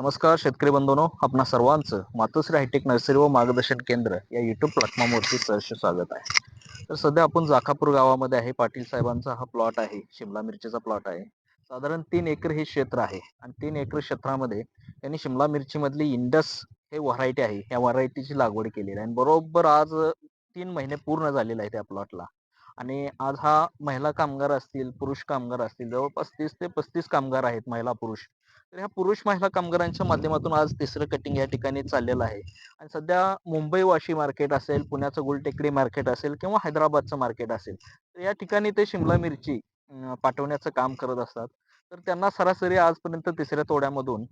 नमस्कार शेतकरी बंधूनो. आपणा सर्वांचं मातोश्री हायटेक नर्सरी व मार्गदर्शन केंद्र या युट्यूब प्लॅटफॉर्मवरती सहर्ष स्वागत आहे. तर सध्या आपण जाखापूर गावामध्ये आहे. पाटील साहेबांचा हा प्लॉट आहे. शिमला मिरचीचा प्लॉट आहे. साधारण तीन एकर हे क्षेत्र आहे. आणि तीन एकर क्षेत्रामध्ये त्यांनी शिमला मिरचीमधली इंडस हे व्हरायटी आहे. या व्हरायटीची लागवड केलेली आहे. आणि बरोबर आज तीन महिने पूर्ण झालेले आहे त्या प्लॉटला आणि आज हा महिला कामगार असतील पुरुष कामगार असतील जवळपास तीस ते पस्तीस कामगार आहेत महिला पुरुष. तर ह्या पुरुष महिला कामगारांच्या माध्यमातून आज तिसरं कटिंग या ठिकाणी चाललेलं आहे. आणि सध्या मुंबई वाशी मार्केट असेल पुण्याचं गुलटेकडी मार्केट असेल किंवा हैदराबादचं मार्केट असेल तर या ठिकाणी ते शिमला मिरची पाठवण्याचं काम करत असतात. तर त्यांना सरासरी आजपर्यंत तिसऱ्या तोड्यामधून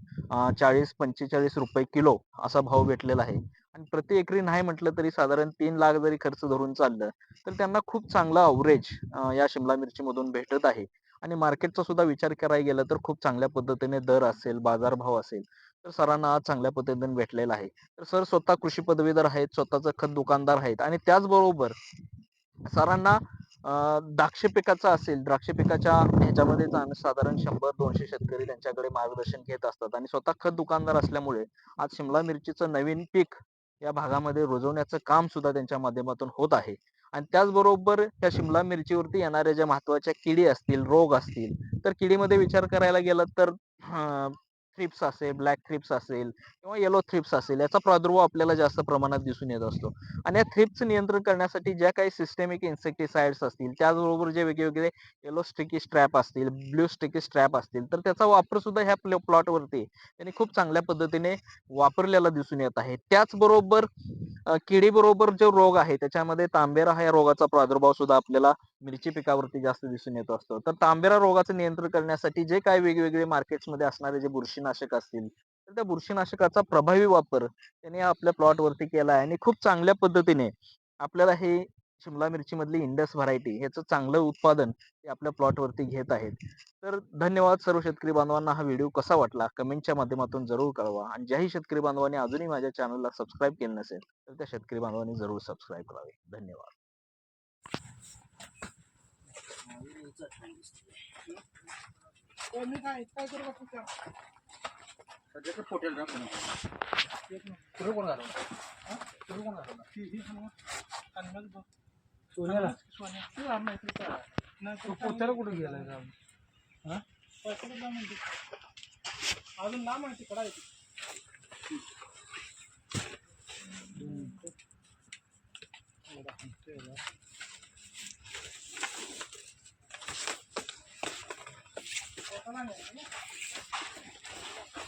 चाळीस पंचेचाळीस रुपये किलो असा भाव भेटलेला आहे. आणि प्रति एकरी नाही म्हटलं तरी साधारण तीन लाख जरी खर्च धरून चाललं तर त्यांना खूप चांगला अवरेज या शिमला मिरचीमधून भेटत आहे. आणि मार्केटचा सुद्धा विचार करायला गेला तर खूप चांगल्या पद्धतीने दर असेल बाजारभाव असेल तर सरांना आज चांगल्या पद्धतीने भेटलेला आहे. तर सर स्वतः कृषी पदवीधर आहेत स्वतःचं खत दुकानदार आहेत आणि त्याचबरोबर सरांना द्राक्ष पिकाचा असेल द्राक्ष पिकाच्या ह्याच्यामध्ये साधारण शंभर दोनशे शेतकरी त्यांच्याकडे मार्गदर्शन घेत असतात आणि स्वतः खत दुकानदार असल्यामुळे आज शिमला मिरचीचं नवीन पीक या भागामध्ये रुजवण्याचं काम सुद्धा त्यांच्या माध्यमातून होत आहे. आणि त्याचबरोबर या शिमला मिरचीवरती येणाऱ्या ज्या महत्त्वाच्या किडी असतील रोग असतील तर किडीमध्ये विचार करायला गेला तर थ्रिप्स असेल ब्लॅक थ्रिप्स असेल किंवा येलो थ्रिप्स असेल याचा प्रादुर्भाव आपल्याला जास्त प्रमाणात दिसून येत असतो. आणि या थ्रिप्स नियंत्रण करण्यासाठी ज्या काही सिस्टेमिक इन्सेक्टिसाइड्स असतील त्याचबरोबर जे वेगवेगळे येलो स्टिकी स्ट्रॅप असतील ब्ल्यू स्टिकी स्ट्रॅप असतील तर त्याचा वापर सुद्धा ह्या प्लॉटवरती त्यांनी खूप चांगल्या पद्धतीने वापरलेला दिसून येत आहे. त्याचबरोबर किडी बरोबर जो रोग आहे त्याच्यामध्ये तांबेरा हा या रोगाचा प्रादुर्भाव सुद्धा आपल्याला मिरची पिकावरती जास्त दिसून येत असतो. तर तांबेरा रोगाचं नियंत्रण करण्यासाठी जे काही वेगवेगळे मार्केट्समध्ये असणारे जे बुरशीनाशक असतील तर त्या बुरशीनाशकाचा प्रभावी वापर त्यांनी आपल्या प्लॉटवरती केला आहे आणि खूप चांगल्या पद्धतीने आपल्याला हे शिमला मिरची मधली इंडस व्हरायटी ह्याचं चांगलं उत्पादन ते आपल्या प्लॉटवरती घेत आहेत. तर धन्यवाद सर्व शेतकरी बांधवांना हा व्हिडिओ कसा वाटला? कमेंटच्या माध्यमातून जरूर कळवा. आणि ज्याही शेतकरी बांधवांनी अजूनही माझ्या चॅनलला सबस्क्राईब केलं नसेल तर त्या शेतकरी बांधवांनी जरूर सबस्क्राईब करावे. धन्यवाद. सोन्याला सोन्या तू आम नाही तुझा नाही पोत्याला कुठे गेलाय का हा पैसा म्हणते अजून ना माहिती कडा येते